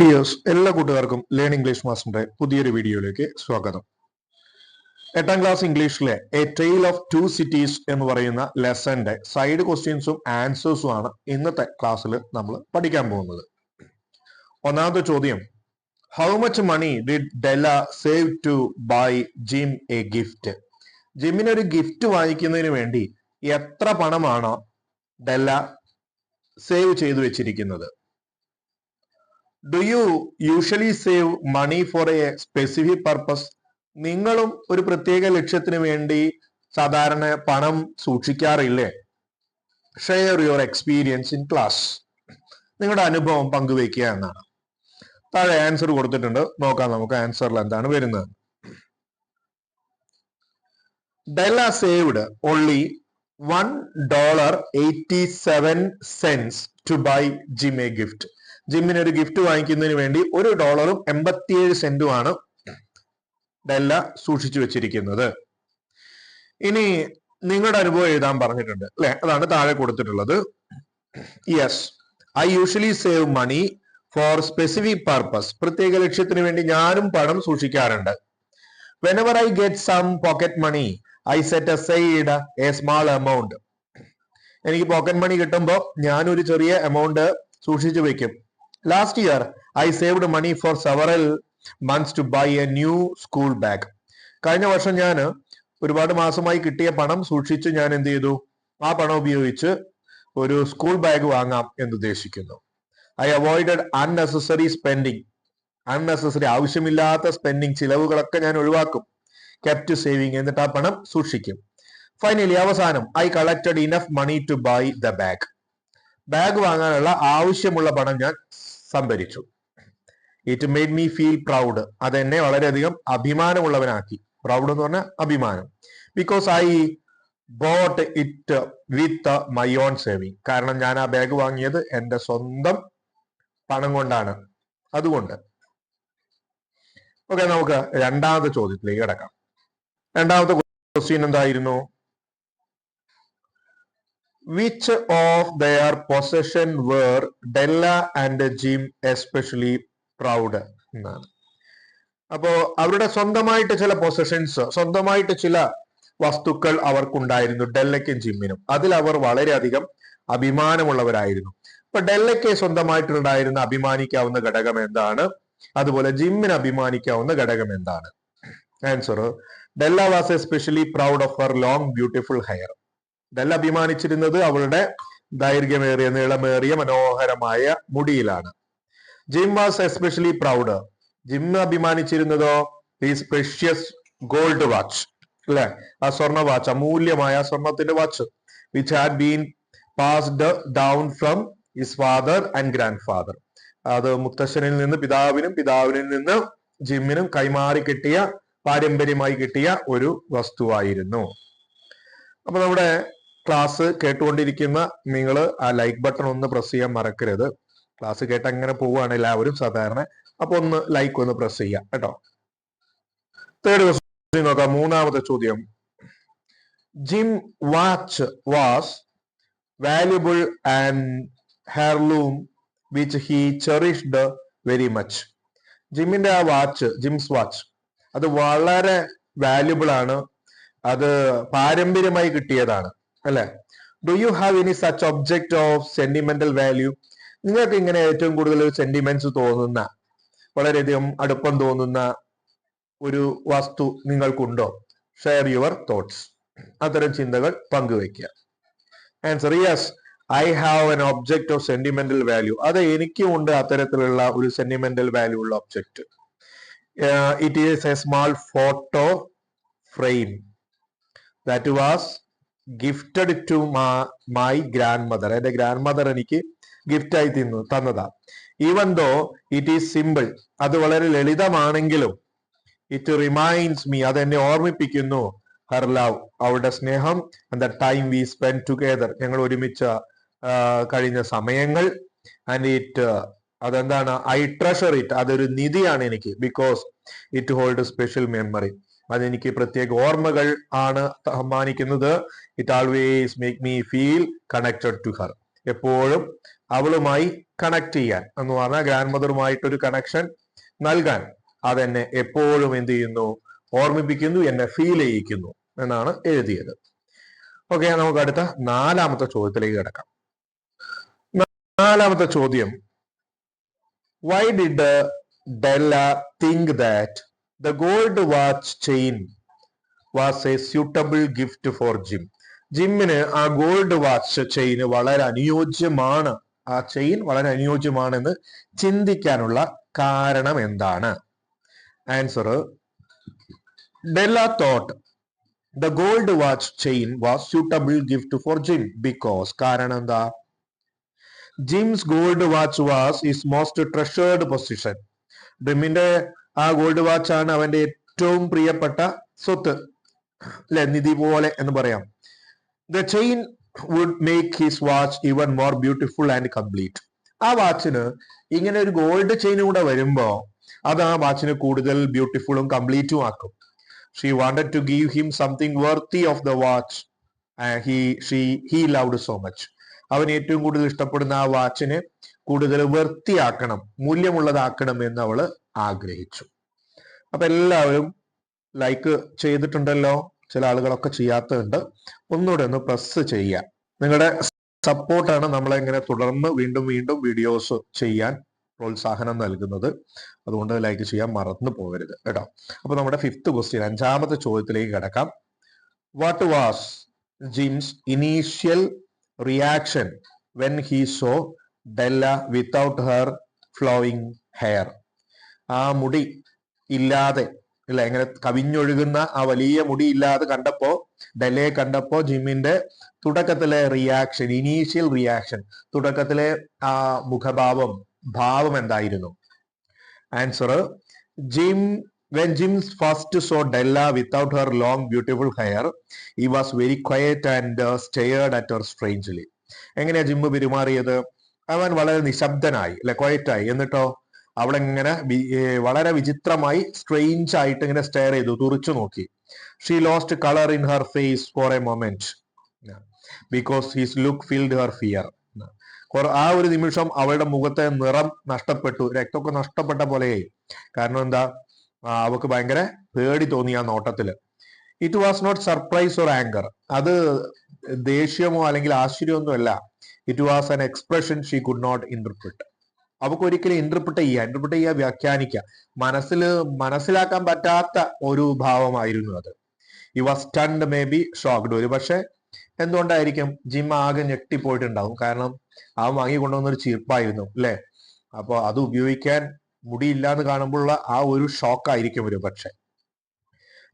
Dears എല്ലാ കൂട്ടുകാർക്കും learn English മാസ്റ്ററിന്റെ പുതിയൊരു വീഡിയോയിലേക്ക് സ്വാഗതം. എട്ടാം ക്ലാസ് ഇംഗ്ലീഷിലെ a tale of two cities എന്ന് പറയുന്ന ലെസന്റെ സൈഡ് ക്വസ്റ്റ്യൻസും ആൻസേഴ്സും ആണ് ഇന്നത്തെ ക്ലാസ്സിൽ നമ്മൾ പഠിക്കാൻ പോകുന്നത്. ഒന്നാമത്തെ ചോദ്യം how much money did Della save to buy Jim a gift ജിമ്മിന് ഒരു ഗിഫ്റ്റ് വാങ്ങിക്കുന്നതിന് വേണ്ടി എത്ര പണമാണ് ഡെല്ല സേവ് ചെയ്തു വെച്ചിരിക്കുന്നത്? Do you usually save money for a specific purpose നിങ്ങളും ഒരു പ്രത്യേക ലക്ഷ്യത്തിന് വേണ്ടി സാധാരണ പണം സൂക്ഷിക്കാറില്ലേ? Share your experience in class നിങ്ങളുടെ അനുഭവം പങ്കുവെക്കുക എന്നാണ്. താഴെ ആൻസർ കൊടുത്തിട്ടുണ്ട്. നോക്കാം നമുക്ക് ആൻസറിൽ എന്താണ് വരുന്നത്. Della saved only one dollar eighty seven cents to buy Jim a gift ജിമ്മിന് ഒരു ഗിഫ്റ്റ് വാങ്ങിക്കുന്നതിന് വേണ്ടി ഒരു ഡോളറും എൺപത്തിയേഴ് സെന്റുമാണ് ഡെല്ല സൂക്ഷിച്ചു വെച്ചിരിക്കുന്നത്. ഇനി നിങ്ങളുടെ അനുഭവം എഴുതാൻ പറഞ്ഞിട്ടുണ്ട് അല്ലെ? അതാണ് താഴെ കൊടുത്തിട്ടുള്ളത്. Yes I usually save money for specific purpose പ്രത്യേക ലക്ഷ്യത്തിന് വേണ്ടി ഞാനും പണം സൂക്ഷിക്കാറുണ്ട്. Whenever I get some pocket money I set aside a small amount എനിക്ക് പോക്കറ്റ് മണി കിട്ടുമ്പോൾ ഞാനൊരു ചെറിയ എമൗണ്ട് സൂക്ഷിച്ചു വെക്കും. Last year I saved money for several months to buy a new school bag കഴിഞ്ഞ വർഷം ഞാൻ ഒരുപാട് മാസമായി കിട്ടിയ പണം സൂക്ഷിച്ച് ഞാൻ എന്ത് ചെയ്തു? ആ പണം ഉപയോഗിച്ച് ഒരു സ്കൂൾ ബാഗ് വാങ്ങാം എന്ന് ഉദ്ദേശിക്കുന്നു I avoided unnecessary spending unnecessary ആവശ്യമില്ലാത്ത സ്പെൻഡിങ് ചിലവുകളൊക്കെ ഞാൻ ഒഴിവാക്കും. കെപ്റ്റ് സേവിങ് എന്നിട്ട് ആ പണം സൂക്ഷിക്കും. ഫൈനലി അവസാനം I collected enough money to buy the bag bag വാങ്ങാനുള്ള ആവശ്യമുള്ള പണം ഞാൻ സംഭരിച്ചു. It made me feel proud അത് എന്നെ വളരെയധികം അഭിമാനമുള്ളവനാക്കി. പ്രൗഡ് എന്ന് പറഞ്ഞാൽ അഭിമാനം. Because I bought it with my own saving കാരണം ഞാൻ ആ ബാഗ് വാങ്ങിയത് എന്റെ സ്വന്തം പണം കൊണ്ടാണ്. അതുകൊണ്ട്. ഓക്കെ നമുക്ക് രണ്ടാമത്തെ ചോദ്യത്തിലേക്ക് കിടക്കാം. രണ്ടാമത്തെ ക്വസ്റ്റ്യൻ എന്തായിരുന്നു? Which of their possession were Della and Jim especially proud എന്നാണ്. അപ്പോ അവരുടെ സ്വന്തമായിട്ട് ചില പൊസഷൻസ് സ്വന്തമായിട്ട് ചില വസ്തുക്കൾ അവർക്കുണ്ടായിരുന്നു ഡെല്ലയ്ക്കും ജിമ്മിനും. അതിൽ അവർ വളരെയധികം അഭിമാനമുള്ളവരായിരുന്നു. അപ്പൊ ഡെല്ലയ്ക്ക് സ്വന്തമായിട്ടുണ്ടായിരുന്ന അഭിമാനിക്കാവുന്ന ഘടകം എന്താണ്? അതുപോലെ ജിമ്മിന് അഭിമാനിക്കാവുന്ന ഘടകം എന്താണ്? Answer Della was especially proud of her long beautiful hair Della അഭിമാനിച്ചിരുന്നത് അവളുടെ ദൈർഘ്യമേറിയ നീളമേറിയ മനോഹരമായ മുടിയിലാണ്. Jim was especially proud Jim അഭിമാനിച്ചിരുന്നതോ? His precious gold watch അല്ലെ? ആ സ്വർണ വാച്ച് അമൂല്യമായ സ്വർണത്തിന്റെ watch which had been passed down from his father and grandfather അത് മുത്തശ്ശനിൽ നിന്ന് പിതാവിനും പിതാവിനിൽ നിന്ന് ജിമ്മിനും കൈമാറി കിട്ടിയ പാരമ്പര്യമായി കിട്ടിയ ഒരു വസ്തുവായിരുന്നു. അപ്പൊ നമ്മുടെ ക്ലാസ് കേട്ടുകൊണ്ടിരിക്കുന്ന നിങ്ങൾ ആ ലൈക്ക് ബട്ടൺ ഒന്ന് പ്രസ് ചെയ്യാൻ മറക്കരുത്. ക്ലാസ് കേട്ട് അങ്ങനെ പോവുകയാണ് എല്ലാവരും സാധാരണ. അപ്പൊ ഒന്ന് ലൈക്ക് ഒന്ന് പ്രസ് ചെയ്യാം കേട്ടോ? തേർഡ് ക്വസ്റ്റ്യൻ നോക്കാം മൂന്നാമത്തെ ചോദ്യം. Jim watch was valuable and heirloom which he cherished very much ജിമ്മിന്റെ ആ വാച്ച് ജിംസ് വാച്ച് അത് വളരെ വാല്യുബിൾ ആണ്. അത് പാരമ്പര്യമായി കിട്ടിയതാണ്. അല്ലെ? Do you have any such object of sentimental value നിങ്ങൾക്ക് ഇങ്ങനെ ഏറ്റവും കൂടുതൽ സെന്റിമെന്റ്സ് തോന്നുന്ന വളരെയധികം അടുപ്പം തോന്നുന്ന ഒരു വസ്തു നിങ്ങൾക്കുണ്ടോ? ഷെയർ യുവർ തോട്ട്സ് അത്തരം ചിന്തകൾ പങ്കുവെക്കുക answer yes I have an object of sentimental value അത് എനിക്കും ഉണ്ട് അത്തരത്തിലുള്ള ഒരു സെന്റിമെന്റൽ വാല്യൂ ഉള്ള object it is a small photo frame that was gifted to my grandmother എന്റെ ഗ്രാൻഡ് മദർ എനിക്ക് ഗിഫ്റ്റ് ആയി തിന്നു തന്നതാ. Even though it is simple അത് വളരെ ലളിതമാണെങ്കിലും ഇറ്റ് റിമൈൻഡ്സ് മീ അത് എന്നെ ഓർമ്മിപ്പിക്കുന്നു ഹർ ലവ് അവളുടെ സ്നേഹം and the time we spend together ഞങ്ങൾ ഒരുമിച്ച കഴിഞ്ഞ സമയങ്ങൾ. ആൻഡ് ഇറ്റ് അതെന്താണ്? ഐ ട്രഷർ ഇറ്റ് അതൊരു നിധിയാണ് എനിക്ക് because it hold special memory അതെനിക്ക് പ്രത്യേക ഓർമ്മകൾ ആണ് സമ്മാനിക്കുന്നത്. It always make me feel connected to her എപ്പോഴും അവളുമായി കണക്ട് ചെയ്യാൻ എന്ന് പറഞ്ഞാൽ ഗ്രാൻഡ് മദറുമായിട്ടൊരു കണക്ഷൻ നൽകാൻ. അതെന്നെ എപ്പോഴും എന്ത് ചെയ്യുന്നു? ഓർമ്മിപ്പിക്കുന്നു എന്നെ ഫീൽ ചെയ്യിക്കുന്നു എന്നാണ് എഴുതിയത്. ഓക്കെ നമുക്ക് അടുത്ത നാലാമത്തെ ചോദ്യത്തിലേക്ക് കിടക്കാം. നാലാമത്തെ ചോദ്യം. Why did Della think that the gold watch chain was a suitable gift for Jim ജിമ്മിന് ആ ഗോൾഡ് വാച്ച് ചെയിൻ വളരെ അനുയോജ്യമാണ്. ആ ചെയിൻ വളരെ അനുയോജ്യമാണെന്ന് ചിന്തിക്കാനുള്ള കാരണം എന്താണ്? Answer Della thought the gold watch chain was suitable gift for Jim because കാരണം എന്താ? Jim's gold watch was his most treasured position ജിമ്മിന്റെ ആ ഗോൾഡ് വാച്ച് ആണ് അവന്റെ ഏറ്റവും പ്രിയപ്പെട്ട സ്വത്ത് അല്ലെ? നിധി പോലെ എന്ന് പറയാം. The chain would make his watch even more beautiful and complete ആ വാച്ചിന് ഇങ്ങനെ ഒരു ഗോൾഡ് ചെയിൻ കൂടെ വരുമ്പോ അത് ആ വാച്ചിന് കൂടുതൽ ബ്യൂട്ടിഫുളും കംപ്ലീറ്റും ആക്കും. She wanted to give him something worthy of the watch he she he loved so much അവൻ ഏറ്റവും കൂടുതൽ ഇഷ്ടപ്പെടുന്ന ആ വാച്ചിനെ കൂടുതൽ വൃത്തിയാക്കണം മൂല്യമുള്ളതാക്കണം എന്ന് അവൾ ആഗ്രഹിച്ചു. അപ്പൊ എല്ലാവരും ലൈക്ക് ചെയ്തിട്ടുണ്ടല്ലോ ചില ആളുകളൊക്കെ ചെയ്യാത്തതുണ്ട്. ഒന്നുകൂടെ ഒന്ന് പ്രസ് ചെയ്യുക. നിങ്ങളുടെ സപ്പോർട്ടാണ് നമ്മളെ ഇങ്ങനെ തുടർന്ന് വീണ്ടും വീണ്ടും വീഡിയോസ് ചെയ്യാൻ പ്രോത്സാഹനം നൽകുന്നത്. അതുകൊണ്ട് ലൈക്ക് ചെയ്യാൻ മറന്നു പോകരുത് കേട്ടോ. അപ്പൊ നമ്മുടെ ഫിഫ്ത്ത് ക്വസ്റ്റ്യൻ അഞ്ചാമത്തെ ചോദ്യത്തിലേക്ക് കിടക്കാം. What was Jim's initial reaction when he saw Della without her flowing hair ആ മുടി ഇല്ലാതെ ഇല്ല ഇങ്ങനെ കവിഞ്ഞൊഴുകുന്ന ആ വലിയ മുടി ഇല്ലാതെ കണ്ടപ്പോ ഡെല്ലയെ കണ്ടപ്പോ ജിമ്മിന്റെ തുടക്കത്തിലെ റിയാക്ഷൻ ഇനീഷ്യൽ റിയാക്ഷൻ തുടക്കത്തിലെ ആ മുഖഭാവം ഭാവം എന്തായിരുന്നു? Answer Jim when Jim's first saw Della without her long beautiful hair he was very quiet and stared at her strangely എങ്ങനെയാ ജിമ്മ് പെരുമാറിയത്? അവൻ വളരെ നിശബ്ദനായി അല്ലെ ക്വയറ്റായി എന്നിട്ടോ? അവിടെ ഇങ്ങനെ വളരെ വിചിത്രമായി സ്ട്രെയിഞ്ച് ആയിട്ട് ഇങ്ങനെ സ്റ്റെയർ ചെയ്തു തുറച്ചു നോക്കി. She lost colour in her face for a moment because his look filled her fear ആ ഒരു നിമിഷം അവളുടെ മുഖത്തെ നിറം നഷ്ടപ്പെട്ടു രക്തമൊക്കെ നഷ്ടപ്പെട്ട പോലെയായി. കാരണം എന്താ? അവക്ക് ഭയങ്കര പേടി തോന്നി ആ നോട്ടത്തിൽ. It was not surprise or anger അത് ദേഷ്യമോ അല്ലെങ്കിൽ ആശ്ചര്യമൊന്നും അല്ല. It was an expression she could not interpret അവക്ക് ഒരിക്കലും ഇന്റർപ്രിട്ട് ചെയ്യുക ഇന്റർപ്രിട്ട് ചെയ്യുക വ്യാഖ്യാനിക്കുക മനസ്സിൽ മനസ്സിലാക്കാൻ പറ്റാത്ത ഒരു ഭാവമായിരുന്നു അത്. He was stunned maybe shocked ഒരു പക്ഷെ എന്തുകൊണ്ടായിരിക്കും ജിം ആകെ ഞെട്ടിപ്പോയിട്ടുണ്ടാവും? കാരണം അവൻ വാങ്ങി കൊണ്ടുവന്ന ഒരു ചീർപ്പായിരുന്നു അല്ലെ? അപ്പൊ അത് ഉപയോഗിക്കാൻ മുടിയില്ല എന്ന് കാണുമ്പോഴുള്ള ആ ഒരു ഷോക്ക് ആയിരിക്കും ഒരു പക്ഷെ.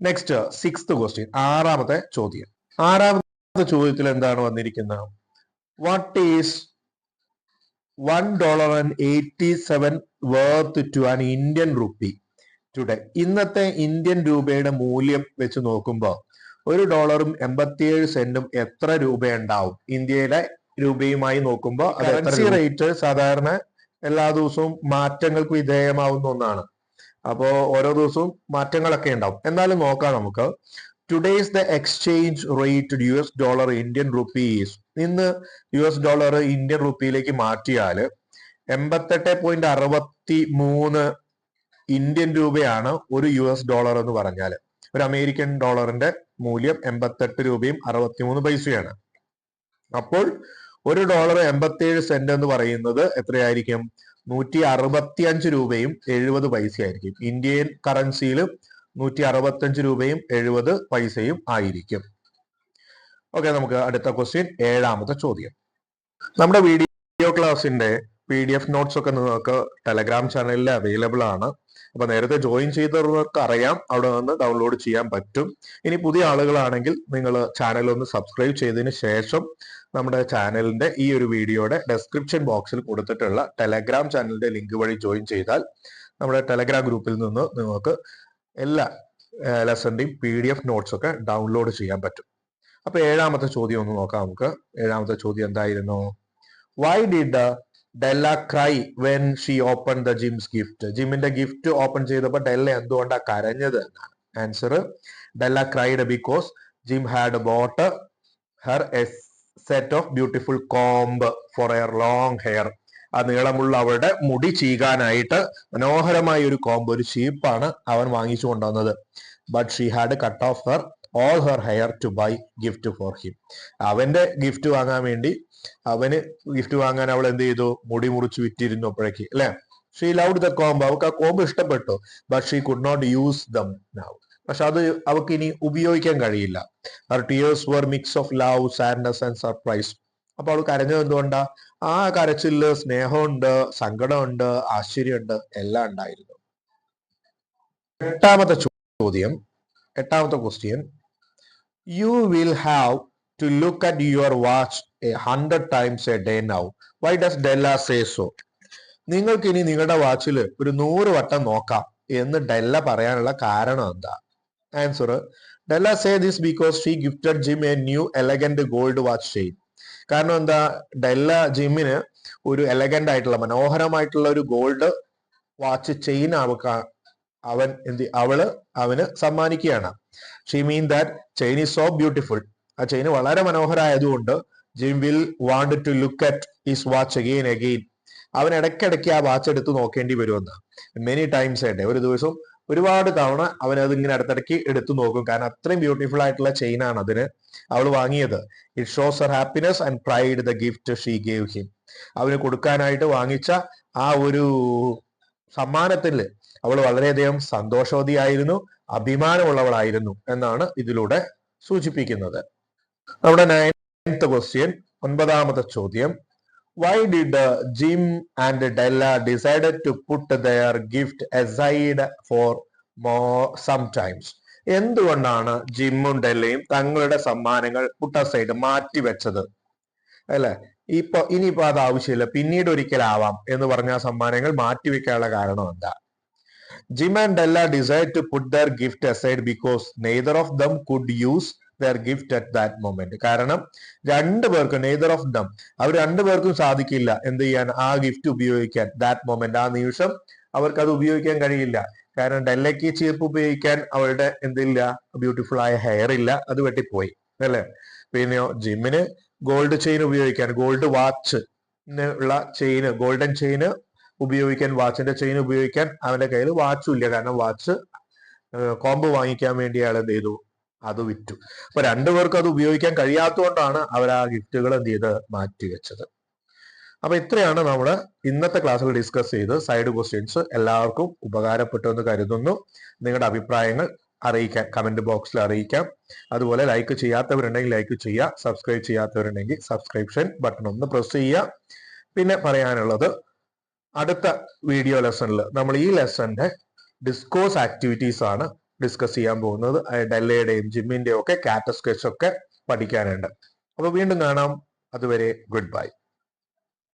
നെക്സ്റ്റ് സിക്സ്ത് ക്വസ്റ്റ്യൻ ആറാമത്തെ ചോദ്യം. ആറാമത്തെ ചോദ്യത്തിൽ എന്താണ് വന്നിരിക്കുന്നത് what is one dollar and eighty seven worth to an Indian rupee today ഇന്നത്തെ ഇന്ത്യൻ രൂപയുടെ മൂല്യം വെച്ച് നോക്കുമ്പോൾ ഒരു ഡോളറും എൺപത്തിയേഴ് സെന്റും എത്ര രൂപയുണ്ടാവും? ഇന്ത്യയിലെ രൂപയുമായി നോക്കുമ്പോൾ റേറ്റ് സാധാരണ എല്ലാ ദിവസവും മാറ്റങ്ങൾക്ക് വിധേയമാവുന്ന ഒന്നാണ്. അപ്പോ ഓരോ ദിവസവും മാറ്റങ്ങളൊക്കെ ഉണ്ടാവും. എന്നാലും നോക്കാം നമുക്ക്. Today's the exchange rate U S dollar Indian rupees ഇന്ന് യു എസ് ഡോളർ ഇന്ത്യൻ റുപ്പിയിലേക്ക് മാറ്റിയാൽ എൺപത്തെട്ട് പോയിന്റ് അറുപത്തി മൂന്ന് ഇന്ത്യൻ രൂപയാണ് ഒരു യു എസ് ഡോളർ എന്ന് പറഞ്ഞാൽ ഒരു അമേരിക്കൻ ഡോളറിന്റെ മൂല്യം എൺപത്തെട്ട് രൂപയും അറുപത്തിമൂന്ന് പൈസയാണ്. അപ്പോൾ ഒരു ഡോളർ എൺപത്തിയേഴ് സെന്റ് എന്ന് പറയുന്നത് എത്രയായിരിക്കും? നൂറ്റി അറുപത്തി അഞ്ച് രൂപയും എഴുപത് പൈസയായിരിക്കും. ഇന്ത്യൻ കറൻസിയിൽ നൂറ്റി അറുപത്തഞ്ച് രൂപയും എഴുപത് പൈസയും ആയിരിക്കും. ഓക്കെ നമുക്ക് അടുത്ത ക്വസ്റ്റ്യൻ ഏഴാമത്തെ ചോദ്യം. നമ്മുടെ വീഡിയോ ക്ലാസ്സിന്റെ പി ഡി എഫ് നോട്ട്സ് ഒക്കെ നിങ്ങൾക്ക് ടെലഗ്രാം ചാനലിൽ അവൈലബിൾ ആണ്. അപ്പൊ നേരത്തെ ജോയിൻ ചെയ്തവർക്ക് അറിയാം അവിടെ നിന്ന് ഡൗൺലോഡ് ചെയ്യാൻ പറ്റും. ഇനി പുതിയ ആളുകളാണെങ്കിൽ നിങ്ങൾ ചാനൽ ഒന്ന് സബ്സ്ക്രൈബ് ചെയ്തതിന് ശേഷം നമ്മുടെ ചാനലിന്റെ ഈ ഒരു വീഡിയോയുടെ ഡെസ്ക്രിപ്ഷൻ ബോക്സിൽ കൊടുത്തിട്ടുള്ള ടെലഗ്രാം ചാനലിന്റെ ലിങ്ക് വഴി ജോയിൻ ചെയ്താൽ നമ്മുടെ ടെലഗ്രാം ഗ്രൂപ്പിൽ നിന്ന് നിങ്ങൾക്ക് എല്ലാ ലെസന്റെയും പി ഡി എഫ് നോട്ട്സ് ഒക്കെ ഡൗൺലോഡ് ചെയ്യാൻ പറ്റും. അപ്പൊ ഏഴാമത്തെ ചോദ്യം ഒന്ന് നോക്കാം നമുക്ക്. ഏഴാമത്തെ ചോദ്യം എന്തായിരുന്നു? Why did Della cry when she open the Jim's gift ജിമ്മിന്റെ gift open ചെയ്തപ്പോൾ ഡെല്ല എന്തുകൊണ്ടാ കരഞ്ഞത് എന്നാണ്. Answer Della cried because Jim had bought her a set of beautiful comb for her long hair ആ നീളമുള്ള അവളുടെ മുടി ചീകാനായിട്ട് മനോഹരമായ ഒരു കോംബ് ഒരു ഷീപ്പാണ് അവൻ വാങ്ങിച്ചു കൊണ്ടുവന്നത്. But she had cut off her all her hair to buy gift for him അവന്റെ ഗിഫ്റ്റ് വാങ്ങാൻ വേണ്ടി അവന് ഗിഫ്റ്റ് വാങ്ങാൻ അവൾ എന്ത് ചെയ്തു? മുടി മുറിച്ച് വിറ്റിരുന്നു അപ്പോഴേക്ക് അല്ലെ? ഷീ ലവ് ദ കോംബ് അവൾക്ക് ആ കോംബ് ഇഷ്ടപ്പെട്ടു. But she could not use them now പക്ഷെ അത് അവൾക്ക് ഇനി ഉപയോഗിക്കാൻ കഴിയില്ല. Her tears were mix of love sadness and surprise അപ്പൊ അവൾ കരഞ്ഞത് എന്തുകൊണ്ടാ? ആ കരച്ചിൽ സ്നേഹമുണ്ട് സങ്കടമുണ്ട് ആശ്ചര്യമുണ്ട് എല്ലാം ഉണ്ടായിരുന്നു. എട്ടാമത്തെ ചോദ്യം എട്ടാമത്തെ question you will have to look at your watch a hundred times a day now why does Della say so നിങ്ങൾക്ക് ഇനി നിങ്ങളുടെ വാച്ചിൽ ഒരു നൂറ് വട്ടം നോക്കാം എന്ന് ഡെല്ല പറയാനുള്ള കാരണം എന്താ? Answer Della say this because she gifted Jim a new elegant gold watch chain കാരണം എന്താ? ഡെല്ല ജിമ്മിന് ഒരു എലഗന്റ് ആയിട്ടുള്ള മനോഹരമായിട്ടുള്ള ഒരു ഗോൾഡ് വാച്ച് ചെയിൻ അവൻ എന്ത് അവൾ അവന് സമ്മാനിക്കുകയാണ്. She mean that chain is so beautiful ആ ചെയിൻ വളരെ മനോഹരമായതുകൊണ്ട് Jim will want to look at his watch again again അവൻ ഇടയ്ക്കിടയ്ക്ക് ആ വാച്ച് എടുത്ത് നോക്കേണ്ടി വരുമെന്ന്. മെനി ടൈംസ് ആയിട്ട്. ഒരു ദിവസം ഒരുപാട് തവണ അവൻ അത് ഇങ്ങനെ അടുത്തിടയ്ക്ക് എടുത്തു നോക്കും. കാരണം അത്രയും ബ്യൂട്ടിഫുൾ ആയിട്ടുള്ള ചെയിൻ ആണ് അതിന് അവൾ വാങ്ങിയത്. It shows her happiness and pride the gift she gave him അവന് കൊടുക്കാനായിട്ട് വാങ്ങിച്ച ആ ഒരു സമ്മാനത്തിൽ അവൾ വളരെയധികം സന്തോഷവതിയായിരുന്നു അഭിമാനമുള്ളവളായിരുന്നു എന്നാണ് ഇതിലൂടെ സൂചിപ്പിക്കുന്നത്. നമ്മുടെ നയൻത്ത് ക്വസ്റ്റ്യൻ ഒൻപതാമത്തെ ചോദ്യം. Why did Jim and Della decided to put their gift aside for more some times എന്തുകൊണ്ടാണ് ജിമ്മും ഡെല്ലയും തങ്ങളുടെ സമ്മാനങ്ങൾ പുട്ടസൈഡ് മാറ്റിവെച്ചത് അല്ലെ? ഇപ്പൊ ഇനിയിപ്പോ അത് ആവശ്യമില്ല. പിന്നീട് ഒരിക്കലാവാം എന്ന് പറഞ്ഞ സമ്മാനങ്ങൾ മാറ്റിവെക്കാനുള്ള കാരണം എന്താ? Jim and Della decide to put their gift aside because neither of them could use their gift at that moment കാരണം രണ്ടു പേർക്കും നെയ്തർ ഓഫ് ദം അവർ രണ്ടു പേർക്കും സാധിക്കില്ല എന്ത് ചെയ്യാൻ ആ ഗിഫ്റ്റ് ഉപയോഗിക്കാൻ. ദാറ്റ് മൊമെന്റ് ആ നിമിഷം അവർക്ക് അത് ഉപയോഗിക്കാൻ കഴിയില്ല. കാരണം ഡെല്ലയ്ക്ക് ചീർപ്പ് ഉപയോഗിക്കാൻ അവളുടെ എന്തില്ല ബ്യൂട്ടിഫുൾ ആയ ഹെയർ ഇല്ല. അത് വെട്ടിപ്പോയി അല്ലേ? പിന്നെയോ ജിമ്മിന് ഗോൾഡ് ചെയിൻ ഉപയോഗിക്കാൻ ഗോൾഡ് വാച്ച് ഉള്ള ചെയിന് ഗോൾഡൻ ചെയിന് ഉപയോഗിക്കാൻ വാച്ചിന്റെ ചെയിൻ ഉപയോഗിക്കാൻ അവന്റെ കയ്യിൽ വാച്ചും ഇല്ല. കാരണം വാച്ച് കോമ്പ് വാങ്ങിക്കാൻ വേണ്ടി അയാൾ എന്ത് ചെയ്തു? അത് വിറ്റു. അപ്പൊ രണ്ടുപേർക്കും അത് ഉപയോഗിക്കാൻ കഴിയാത്തതുകൊണ്ടാണ് അവർ ആ ഗിഫ്റ്റുകൾ എന്ത് ചെയ്ത് മാറ്റിവെച്ചത് അപ്പൊ ഇത്രയാണ് നമ്മൾ ഇന്നത്തെ ക്ലാസ്സിൽ ഡിസ്കസ് ചെയ്ത് സൈഡ് ക്വസ്റ്റ്യൻസ് എല്ലാവർക്കും ഉപകാരപ്പെട്ടു എന്ന് കരുതുന്നു. നിങ്ങളുടെ അഭിപ്രായങ്ങൾ അറിയിക്കാം കമന്റ് ബോക്സിൽ അറിയിക്കാം. അതുപോലെ ലൈക്ക് ചെയ്യാത്തവരുണ്ടെങ്കിൽ ലൈക്ക് ചെയ്യുക. സബ്സ്ക്രൈബ് ചെയ്യാത്തവരുണ്ടെങ്കിൽ സബ്സ്ക്രിപ്ഷൻ ബട്ടൺ ഒന്ന് പ്രസ് ചെയ്യുക. പിന്നെ പറയാനുള്ളത് അടുത്ത വീഡിയോ ലെസണിൽ നമ്മൾ ഈ ലെസന്റെ ഡിസ്കോസ് ആക്ടിവിറ്റീസ് ആണ് ഡിസ്കസ് ചെയ്യാൻ പോകുന്നത്. ഡെല്ലയുടെയും ജിമ്മിന്റെയും ഒക്കെ കാറ്റസ്കെച്ച് ഒക്കെ പഠിക്കാനുണ്ട്. അപ്പൊ വീണ്ടും കാണാം. അതുവരെ ഗുഡ് ബൈ